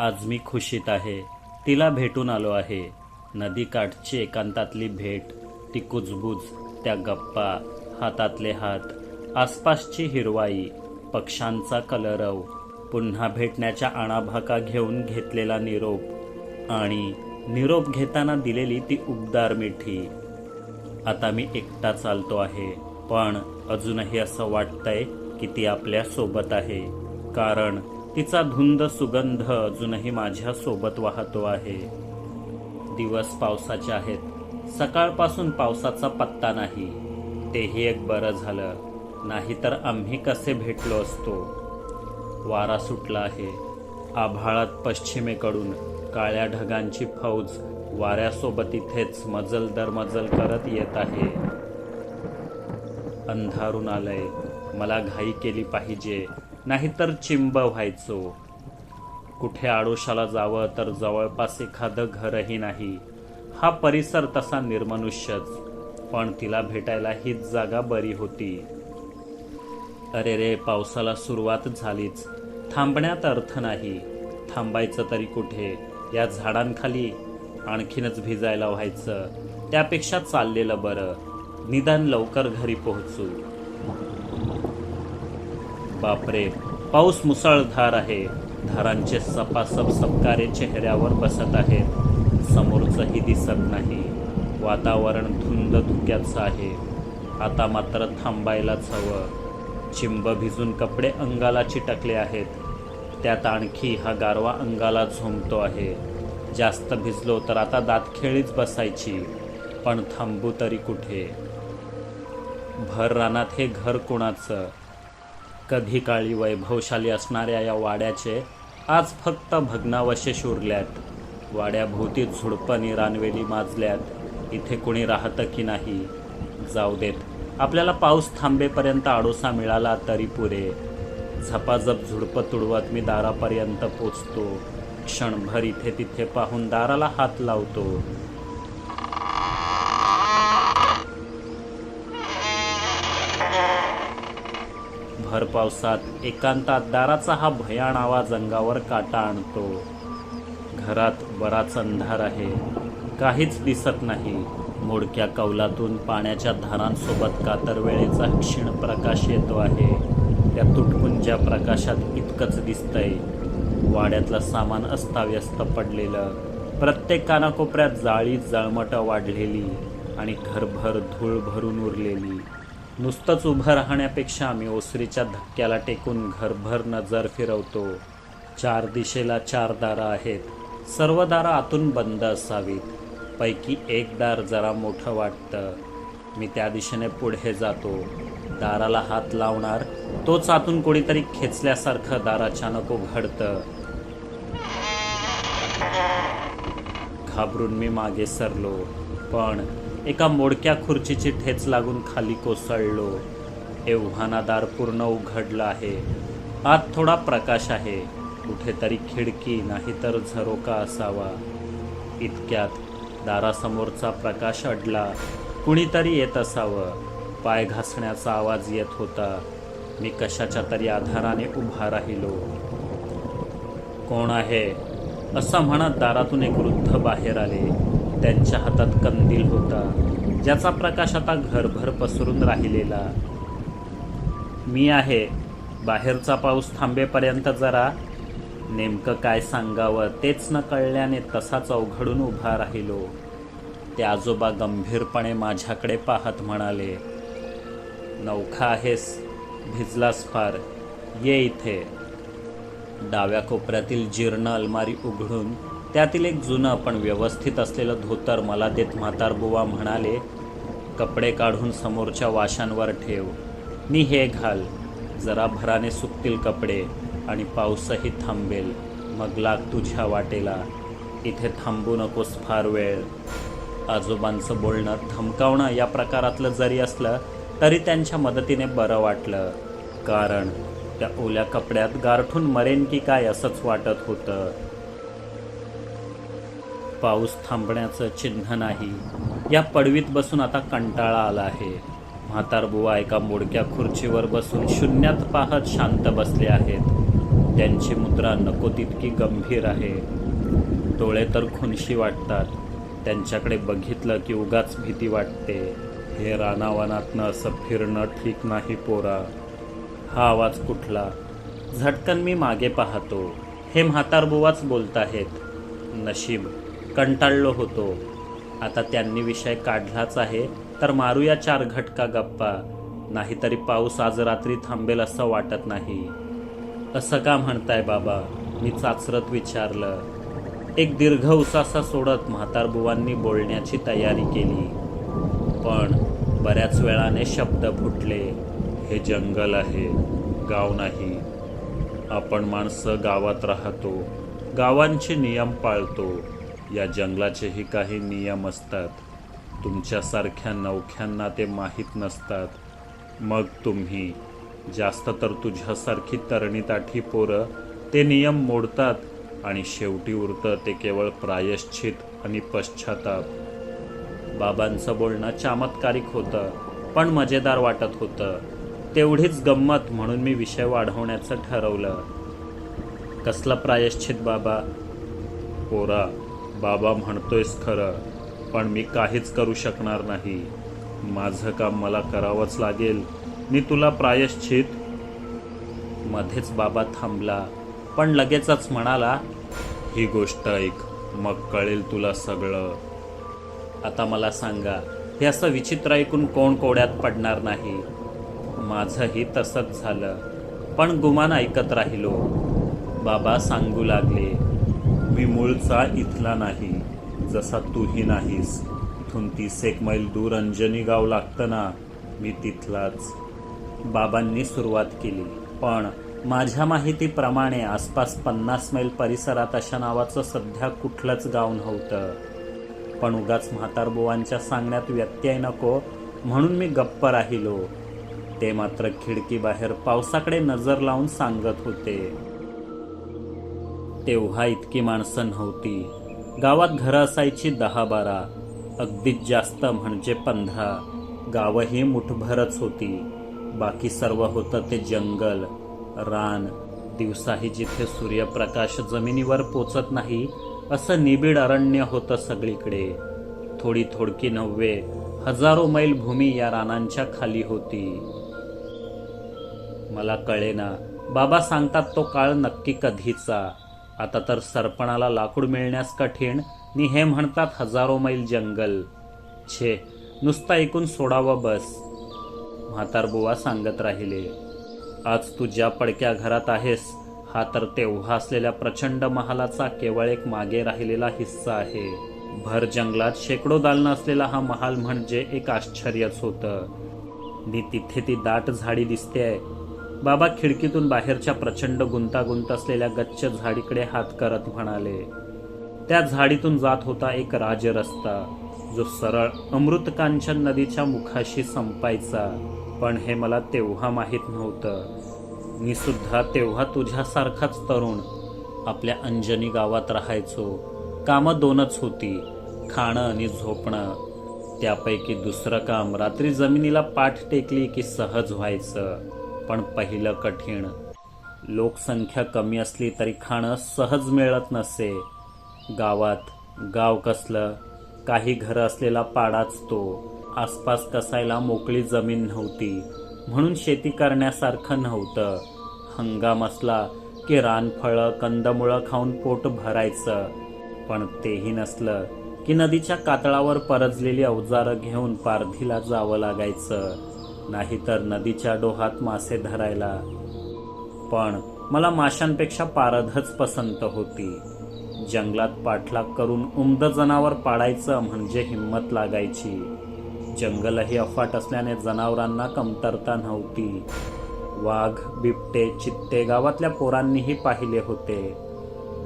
आज मी खुशीत आहे. तिला भेटून आलो आहे. नदीकाठची एकांतातली भेट ती कुजबूज त्या गप्पा हातातले हात आसपासची हिरवाई पक्ष्यांचा कलरव पुन्हा भेटण्याच्या आणाभाका घेऊन घेतलेला निरोप आणि निरोप घेताना दिलेली ती उबदार मिठी. आता मी एकटा चालतो आहे पण अजूनही असं वाटतंय की ती आपल्यासोबत आहे कारण तिचा धुंद सुगंध अजूनही माझ्या सोबत वाहतो आहे. दिवस पावसाचे आहेत. सकाळपासून पावसाचा पत्ता नाही. तेही एक बरं झालं. नाहीतर आम्ही कसे भेटलो असतो? वारा सुटला आहे. आभाळात पश्चिमेकडून काळ्या ढगांची फौज वाऱ्यासोबत इथेच मजल दर मजल करत येत आहे. अंधारून आलंय. मला घाई केली पाहिजे. नाहीतर चिंब व्हायचो. कुठे आडोशाला जावं तर जवळपास एखादं घरही नाही. हा परिसर तसा निर्मनुष्यच पण तिला भेटायला हीच जागा बरी होती. अरे रे पावसाला सुरुवात झालीच. थांबण्यात अर्थ नाही. थांबायचं तरी कुठे? या झाडांखाली आणखीनच भिजायला व्हायचं. त्यापेक्षा चाललेलं बरं. निदान लवकर घरी पोहोचू. बापरे पाऊस मुसळधार आहे. धारांचे सपासप सपकारे चेहऱ्यावर बसत आहेत. समोरचंही दिसत नाही. वातावरण धुंद धुक्याचं आहे. आता मात्र थांबायलाच हवं. चिंब भिजून कपडे अंगाला चिटकले आहेत. त्यात आणखी हा गारवा अंगाला झोंबतो आहे. जास्त भिजलो तर आता दातखेळीच बसायची. पण थांबू तरी कुठे? भर रानात हे घर कोणाचं? कधी काळी वैभवशाली असणाऱ्या या वाड्याचे आज फक्त भग्नावशेष उरल्यात वाड्याभोवती झुडपणी रानवेली माजल्यात. इथे कुणी राहतं की नाही? जाऊ देत. आपल्याला पाऊस थांबेपर्यंत आडोसा मिळाला तरी पुरे. झपाझप झुडपं तुडवत मी दारापर्यंत पोचतो. क्षणभर इथे तिथे पाहून दाराला हात लावतो. भर पावसात एकांतात दाराचा हा भयाणावा आवाज अंगावर काटा आणतो. घरात बराच अंधार आहे. काहीच दिसत नाही. मोडक्या कौलातून पाण्याच्या धारांसोबत कातरवेळेचा क्षीण प्रकाश येतो आहे. त्या तुटपुंज्या प्रकाशात इतकंच दिसतंय. वाड्यातलं सामान अस्ताव्यस्त पडलेलं. प्रत्येक कानाकोपऱ्यात जाळी जळमटं वाढलेली आणि घरभर धूळ भरून उरलेली. नुसतंच उभं राहण्यापेक्षा आम्ही ओसरीच्या धक्क्याला टेकून घरभर नजर फिरवतो. चार दिशेला चार दारं आहेत. सर्व दारं आतून बंद असावीत. पैकी एक दार जरा मोठं वाटतं. मी त्या दिशेने पुढे जातो. दाराला हात लावणार तोच आतून कोणीतरी खेचल्यासारखं दार अचानक उघडतं. घाबरून मी मागे सरलो. पण एका मोडक्या खुर्चीची ठेच लागून खाली कोसळलो. एव्हाना दार पूर्ण उघडलं आहे. आत थोडा प्रकाश आहे. कुठेतरी खिडकी नाहीतर झरोका असावा. इतक्यात दारासमोरचा प्रकाश अडला. कुणीतरी येत असावं. पाय घासण्याचा आवाज येत होता. मी कशाच्या तरी आधाराने उभा राहिलो. कोण आहे? असं म्हणत दारातून एक वृद्ध बाहेर आले. त्यांच्या हातात कंदील होता ज्याचा प्रकाश आता घरभर पसरून राहिलेला. मी आहे बाहेरचा पाऊस थांबेपर्यंत जरा. नेमकं काय सांगावं तेच न कळल्याने तसाच अवघडून उभा राहिलो. ते आजोबा गंभीरपणे माझ्याकडे पाहत म्हणाले नौखा आहेस भिजलास फार. ये इथे. डाव्या कोपऱ्यातील जीर्ण अलमारी उघडून त्यातील एक जुनं पण व्यवस्थित असलेलं धोतर मला देत म्हातारबुवा म्हणाले कपडे काढून समोरच्या वाशांवर ठेव. मी हे घाल. जरा भराने सुकतील कपडे आणि पाऊसही थांबेल. मग लाग तुझ्या वाटेला. इथे थांबू नकोस फार वेळ. आजोबांचं बोलणं धमकावणं या प्रकारातलं जरी असलं तरी त्यांच्या मदतीने बरं वाटलं. कारण त्या ओल्या कपड्यात गारठून मरेन की काय असंच वाटत होतं. पाऊस थांबण्याचं चिन्ह नाही. या पडवीत बसून आता कंटाळा आला आहे. म्हातारबुवा एका मोडक्या खुर्चीवर बसून शून्यात पाहत शांत बसले आहेत. त्यांची मुद्रा नको तितकी गंभीर आहे. डोळे तर खुनशी वाटतात. त्यांच्याकडे बघितलं की उगाच भीती वाटते. हे रानावनातनं असं फिरणं ठीक नाही पोरा. हा आवाज कुठला? झटकन मी मागे पाहतो. हे म्हातारबुवाच बोलत आहेत. नशीब कंटाळलो होतो. आता त्यांनी विषय काढलाच आहे तर मारूया चार घटका गप्पा. नाहीतरी पाऊस आज रात्री थांबेल असं वाटत नाही. असं का म्हणताय बाबा? मी चाचरत विचारलं. एक दीर्घ उसासा सोडत म्हातारबुवांनी बोलण्याची तयारी केली. पण बऱ्याच वेळाने शब्द फुटले. हे जंगल आहे गाव नाही. आपण माणसं गावात राहतो. गावांचे नियम पाळतो. या जंगलाचेही काही नियम असतात. तुमच्यासारख्या नवख्यांना ते माहीत नसतात. मग तुम्ही जास्त तर तुझ्यासारखी तरणीताठी पोरं ते नियम मोडतात आणि शेवटी उरतं ते केवळ प्रायश्चित आणि पश्चाताप. बाबांचं बोलणं चमत्कारिक होतं पण मजेदार वाटत होतं. तेवढीच गंमत म्हणून मी विषय वाढवण्याचं ठरवलं. कसला प्रायश्चित बाबा? पोरा. बाबा म्हणतोयस खरं पण मी काहीच करू शकणार नाही. माझं काम मला करावंच लागेल. मी तुला प्रायश्चित. मध्येच बाबा थांबला पण लगेचच म्हणाला ही गोष्ट ऐक मग कळेल तुला सगळं. आता मला सांगा हे असं विचित्र ऐकून कोण कोड्यात पडणार नाही? माझंही तसंच झालं पण गुमान ऐकत राहिलो. बाबा सांगू लागले मी मूळचा इथला नाही. जसा तूही नाहीस. इथून तीस एक मैल दूर अंजनी गाव लागतं ना मी तिथलाच. बाबांनी सुरुवात केली. पण माझ्या माहितीप्रमाणे आसपास पन्नास मैल परिसरात अशा नावाचं सध्या कुठलंच गाव नव्हतं. पण उगाच म्हातारबुवांच्या सांगण्यात व्यत्यय नको म्हणून मी गप्प राहिलो. ते मात्र खिडकीबाहेर पावसाकडे नजर लावून सांगत होते. तेव्हा इतकी माणसं नव्हती. गावात घरं असायची दहा बारा अगदीच जास्त म्हणजे पंधरा. गावही मुठभरच होती. बाकी सर्व होतं ते जंगल रान. दिवसाही जिथे सूर्यप्रकाश जमिनीवर पोचत नाही असं निबिड अरण्य होतं सगळीकडे. थोडी थोडकी नव्हे हजारो मैल भूमी या रानांच्या खाली होती. मला कळेना बाबा सांगतात तो काळ नक्की कधीचा. आता तर सरपणाला लाकूड मिळण्यास कठीण नि हे म्हणतात हजारो मैल जंगल. छे नुसता ऐकून सोडावं बस. म्हातारबुवा सांगत राहिले आज तू ज्या पडक्या घरात आहेस हा तर तेव्हा असलेल्या प्रचंड महालाचा केवळ एक मागे राहिलेला हिस्सा आहे. भर जंगलात शेकडो दालनं असलेला हा महाल म्हणजे एक आश्चर्यच होतं. नी तिथे ती दाट झाडी दिसते आहे बाबा खिडकीतून बाहेरच्या प्रचंड गुंतागुंत असलेल्या गच्च झाडीकडे हात करत म्हणाले त्या झाडीतून जात होता एक राजरस्ता जो सरळ अमृतकांचन नदीच्या मुखाशी संपायचा. पण हे मला तेव्हा माहीत नव्हतं. मी सुद्धा तेव्हा तुझ्यासारखाच तरुण आपल्या अंजनी गावात राहायचो. कामं दोनच होती खाणं आणि झोपणं. त्यापैकी दुसरं काम रात्री जमिनीला पाठ टेकली की सहज व्हायचं. पण पहिलं कठीण. लोकसंख्या कमी असली तरी खाणं सहज मिळत नसे. गावात गाव कसलं काही घरं असलेला पाडाच तो. आसपास कसायला मोकळी जमीन नव्हती. म्हणून शेती करण्यासारखं नव्हतं. हंगाम असला की रानफळं कंदमुळं खाऊन पोट भरायचं. पण तेही नसलं की नदीच्या कातळावर परजलेली अवजारं घेऊन पारधीला जावं लागायचं. नाहीतर नदीच्या डोहात मासे धरायला. पण मला माशांपेक्षा पारधच पसंत होती. जंगलात पाठलाग करून उमद जनावर पाडायचं म्हणजे हिंमत लागायची. जंगलही अफाट असल्याने जनावरांना कमतरता नव्हती. वाघ बिबटे चित्ते गावातल्या पोरांनीही पाहिले होते.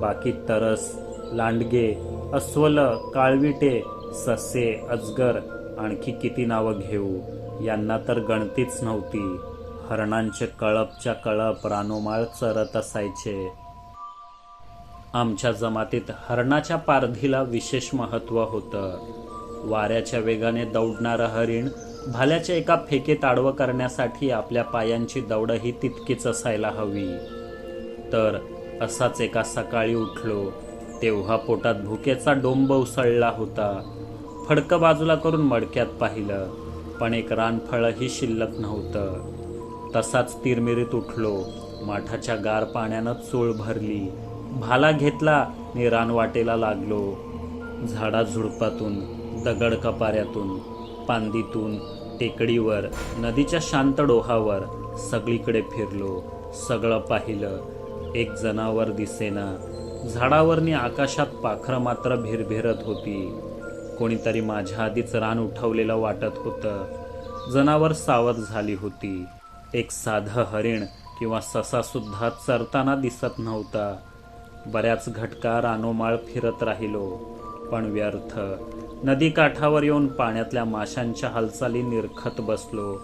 बाकी तरस लांडगे अस्वल काळविटे ससे अजगर आणखी किती नावं घेऊ? यांना तर गणतीच नव्हती. हरणांचे कळपच्या कळप रानोमाळ चरत असायचे. आमच्या जमातीत हरणाच्या पारधीला विशेष महत्त्व होतं. वाऱ्याच्या वेगाने दौडणारं हरिण भाल्याच्या एका फेकेत आडवं करण्यासाठी आपल्या पायांची दौडही तितकीच असायला हवी. तर असाच एका सकाळी उठलो. तेव्हा पोटात भुकेचा डोंब उसळला होता. फडकं बाजूला करून मडक्यात पाहिलं. पण एक रानफळही शिल्लक नव्हतं. तसाच तिरमिरीत उठलो. माठाच्या गार पाण्यानं चोळ भरली. भाला घेतला आणि रानवाटेला लागलो. झाडा झुडपातून दगड कपाऱ्यातून पांदीतून टेकडीवर नदीच्या शांत डोहावर सगळीकडे फिरलो. सगळं पाहिलं. एक जनावर दिसेना. झाडावरनी आकाशात पाखरं मात्र भिरभिरत होती. कोणीतरी माझ्या आधीच रान उठवलेलं वाटत होतं. जनावर सावध झाली होती. एक साधं हरिण किंवा ससासुद्धा चरताना दिसत नव्हता. बऱ्याच घटका रानोमाळ फिरत राहिलो. पण व्यर्थ. नदी काठावर येऊन पाण्यातल्या माशांच्या हालचाली निरखत बसलो.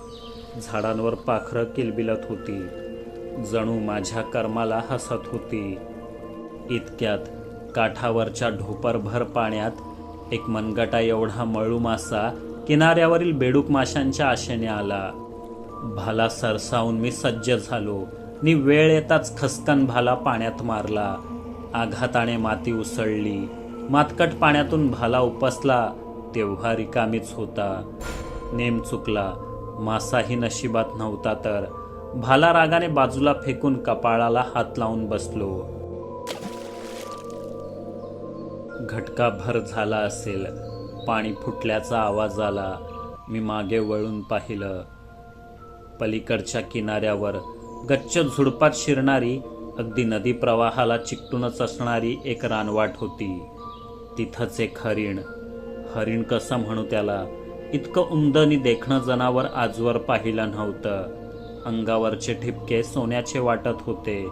झाडांवर पाखरं किलबिलत होती. जणू माझ्या कर्माला हसत होती. इतक्यात काठावरच्या ढोपरभर पाण्यात एक मनगटा एवढा मळू मासा किनाऱ्यावरील बेडूक माशांच्या आशेने आला. भाला सरसावून मी सज्ज झालो. नि वेळ येताच खसकन भाला पाण्यात मारला. आघाताने माती उसळली. मातकट पाण्यातून भाला उपसला. तेव्हा रिकामीच होता. नेम चुकला. मासाही नशिबात नव्हता तर. भाला रागाने बाजूला फेकून कपाळाला हात लावून बसलो. घटका भर झाला असेल पाणी फुटल्याचा आवाज आला मी मागे वळून पाहिलं. पलीकडच्या किनाऱ्यावर गच्च झुडपात शिरणारी अगदी नदी प्रवाहाला चिकटूनच असणारी एक रानवाट होती. तिथंच एक हरिण हरिण कसं म्हणू त्याला इतकं उंदनी देखणं जनावर आजवर पाहिलं नव्हतं. अंगावरचे ठिपके सोन्याचे वाटत होते.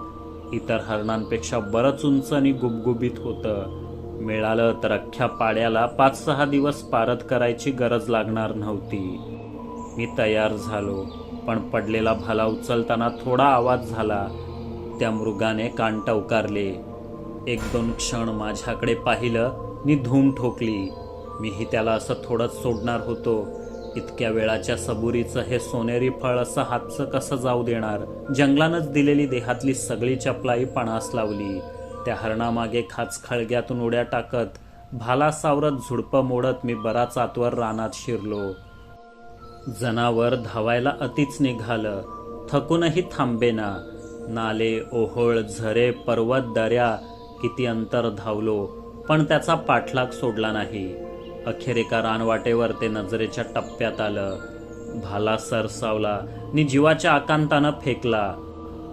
इतर हरणांपेक्षा बरंच उंच आणि गुबगुबीत होतं. मिळालं तर अख्ख्या पाड्याला पाच सहा दिवस पारत करायची गरज लागणार नव्हती. मी तयार झालो पण पडलेला भाला उचलताना थोडा आवाज झाला. त्या मृगाने कान टवकारले एक दोन क्षण माझ्याकडे पाहिलं मी धूम ठोकली. मीही त्याला असं थोडंच सोडणार होतो. इतक्या वेळाच्या सबुरीचं हे सोनेरी फळ असं हातचं कसं जाऊ देणार? जंगलानंच दिलेली देहातली सगळी चपलाई पणास लावली. त्या हरणामागे खाच खळग्यातून उड्या टाकत भाला सावरत झुडपं मोडत मी बराच आतवर रानात शिरलो. जनावर धावायला अतिच निघालं थकूनही थांबेना. नाले ओहोळ झरे पर्वत दऱ्या किती अंतर धावलो पण त्याचा पाठलाग सोडला नाही. अखेर एका रानवाटेवर ते नजरेच्या टप्प्यात आलं. भाला सरसावला नि जीवाच्या आकांतानं फेकला.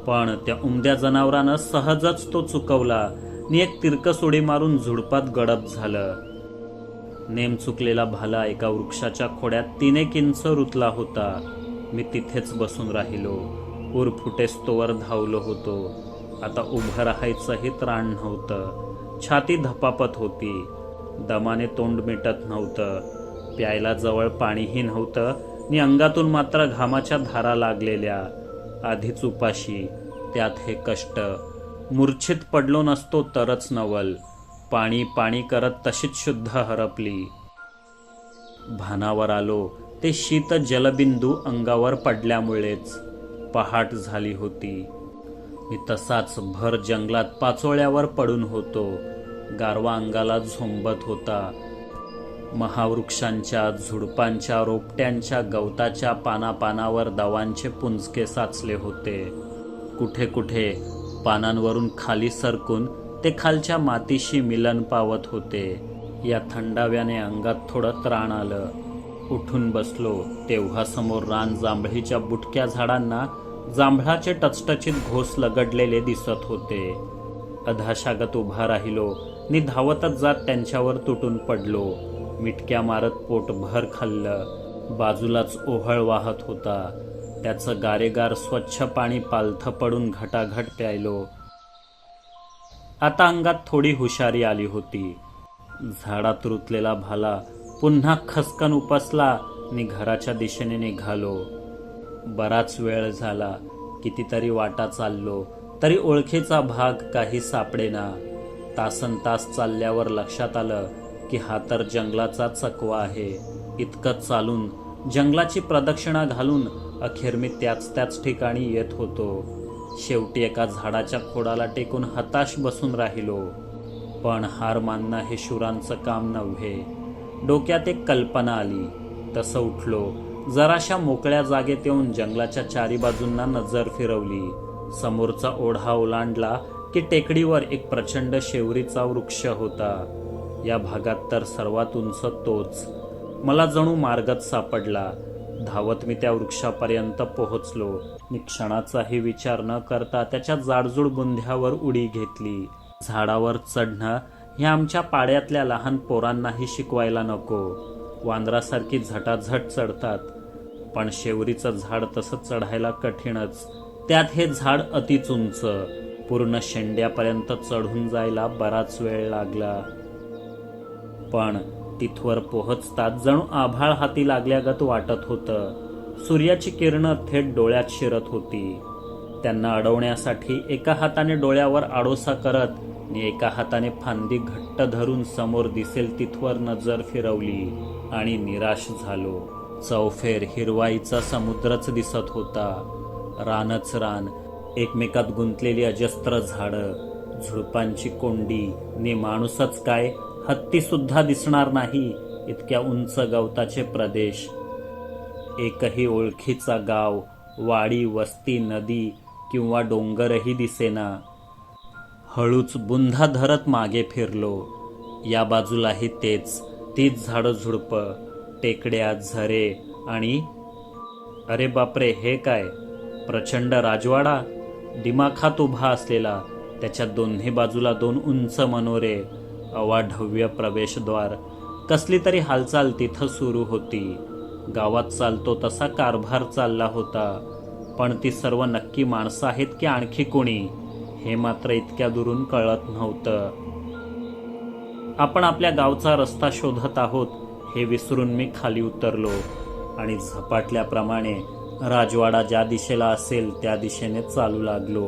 पण त्या उमद्या जनावरानं सहजच तो चुकवला नि एक तिरकस उडी मारून झुडपात गडप झालं. नेम चुकलेला भाला एका वृक्षाच्या खोड्यात तिने किंच रुतला होता. मी तिथेच बसून राहिलो. उर फुटेस्तोवर धावलो होतो. आता उभं राहायचंही त्राण नव्हतं. छाती धपापत होती. दमाने तोंड मिटत नव्हतं. प्यायला जवळ पाणीही नव्हतं आणि अंगातून मात्र घामाच्या धारा लागलेल्या. आधीच उपाशी. त्यात हे कष्ट. मूर्छित पडलो नसतो तरच नवल. पाणी पाणी करत तशीच शुद्ध हरपली. भानावर आलो. ते शीत जलबिंदू अंगावर पडल्यामुळेच. पहाट झाली होती. मी तसाच भर जंगलात पाचोळ्यावर पडून होतो. गारवा अंगाला झोंबत होता. महावृक्षांच्या झुडपांच्या रोपट्यांच्या गवताच्या पानापानावर दवांचे पुंजके साचले होते. कुठे कुठे पानांवरून खाली सरकून ते खालच्या मातीशी मिलन पावत होते. या थंडाव्याने अंगात थोडं त्राण आलं. उठून बसलो तेव्हा समोर रान जांभळीच्या बुटक्या झाडांना जांभळाचे टचटचीत घोस लगडलेले दिसत होते. अधाशागत उभा राहिलो नि धावतच जात त्यांच्यावर तुटून पडलो. मिटक्या मारत पोट भर खाल्लं. बाजूलाच ओहळ वाहत होता. त्याचं गारेगार स्वच्छ पाणी पालथं पडून घटाघट प्यायलो. आता अंगात थोडी हुशारी आली होती. झाडात रुतलेला भाला पुन्हा खसकन उपसला आणि घराच्या दिशेने निघालो. बराच वेळ झाला. कितीतरी वाटा चाललो. तरी ओळखीचा भाग काही सापडेना. तासन तास चालल्यावर लक्षात आलं की हा तर जंगलाचा चकवा आहे. इतकं चालून जंगलाची प्रदक्षिणा घालून अखेर मी त्याच त्याच ठिकाणी येत होतो. शेवटी एका झाडाच्या खोडाला टेकून हताश बसून राहिलो. पण हार मानणं हे शुरांचं काम नव्हे. डोक्यात एक कल्पना आली. तसं उठलो. जराशा मोकळ्या जागेत येऊन जंगलाच्या चारी बाजूंना नजर फिरवली. समोरचा ओढा ओलांडला की टेकडीवर एक प्रचंड शेवरीचा वृक्ष होता. या भागात तर सर्वात उंच तोच मला जणू मार्गच सापडला. धावत मी त्या वृक्षापर्यंत पोहोचलो. मी क्षणाचाही विचार न करता त्याच्या जाडजूड बुंध्यावर उडी घेतली. झाडावर चढणं हे आमच्या पाड्यातल्या लहान पोरांनाही शिकवायला नको. वांद्रासारखी झटाझट चढतात. पण शेवरीचं झाड तसं चढायला कठीणच. त्यात हे झाड अतिच उंच पूर्ण शेंड्यापर्यंत चढून जायला बराच वेळ लागला. पण तिथवर पोहोचताच जणू आभाळ हाती लागल्यागत वाटत होतं. सूर्याची किरणं थेट डोळ्यात शिरत होती. त्यांना अडवण्यासाठी एका हाताने डोळ्यावर आडोसा करत आणि एका हाताने फांदी घट्ट धरून समोर दिसेल तिथवर नजर फिरवली आणि निराश झालो. चौफेर हिरवाईचा समुद्रच दिसत होता. रानच रान एकमेकात गुंतलेली अजस्त्र झाडं झुडपांची कोंडी नि माणूसच काय हत्ती सुद्धा दिसणार नाही इतक्या उंच गवताचे प्रदेश. एकही ओळखीचा गाव वाडी वस्ती नदी किंवा डोंगरही दिसेना. हळूच बुंधा धरत मागे फिरलो. या बाजूलाही तेच तीच झाडं झुडपं टेकड्या झरे आणि अरे बापरे हे काय? प्रचंड राजवाडा? दिमाखात उभा असलेला त्याच्या दोन्ही बाजूला दोन उंच मनोरे. अवाढव्य प्रवेशद्वार. कसली तरी हालचाल तिथं सुरू होती. गावात चालतो तसा कारभार चालला होता. पण ती सर्व नक्की माणसं आहेत की आणखी कोणी हे मात्र इतक्या दुरून कळत नव्हतं. आपण आपल्या गावचा रस्ता शोधत आहोत हे विसरून मी खाली उतरलो आणि झपाटल्याप्रमाणे राजवाडा ज्या दिशेला असेल त्या दिशेने चालू लागलो.